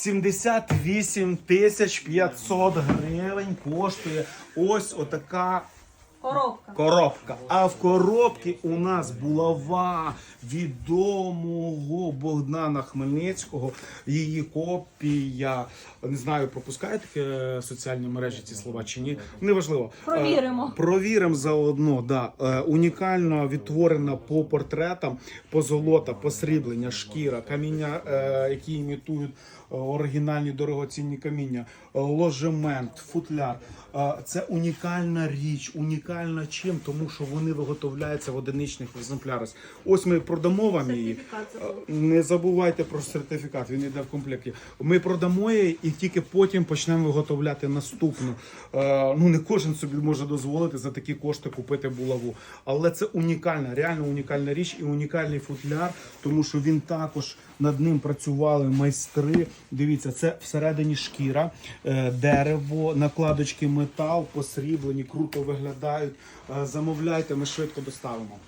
78 тисяч 500 гривень коштує ось отака Коробка. коробка. А в коробці у нас булава відомого Богдана Хмельницького. Її копія. Не знаю, пропускають соціальні мережі ці слова чи ні. Неважливо. Провіримо. Е, Провіримо заодно. Да. Е, Унікально відтворена по портретам, позолота, посріблення, шкіра, каміння, е, які імітують е, оригінальні дорогоцінні каміння, е, ложемент, футляр. Е, Це унікальна річ, унікальна чим, тому що вони виготовляються в одиничних екземплярах. Ось ми продамо вам її. Е, Не забувайте про сертифікат, він йде в комплекті. Ми продамо її і тільки потім почнемо виготовляти наступну. Е, Ну не кожен собі може дозволити за такі кошти купити булаву. Але це унікальна, реально унікальна річ і унікальний футляр, тому що він також над ним працювали майстри. Дивіться, це всередині шкіра, е, дерево, накладочки метал, посріблені, круто виглядають. Е, Замовляйте, ми швидко доставимо.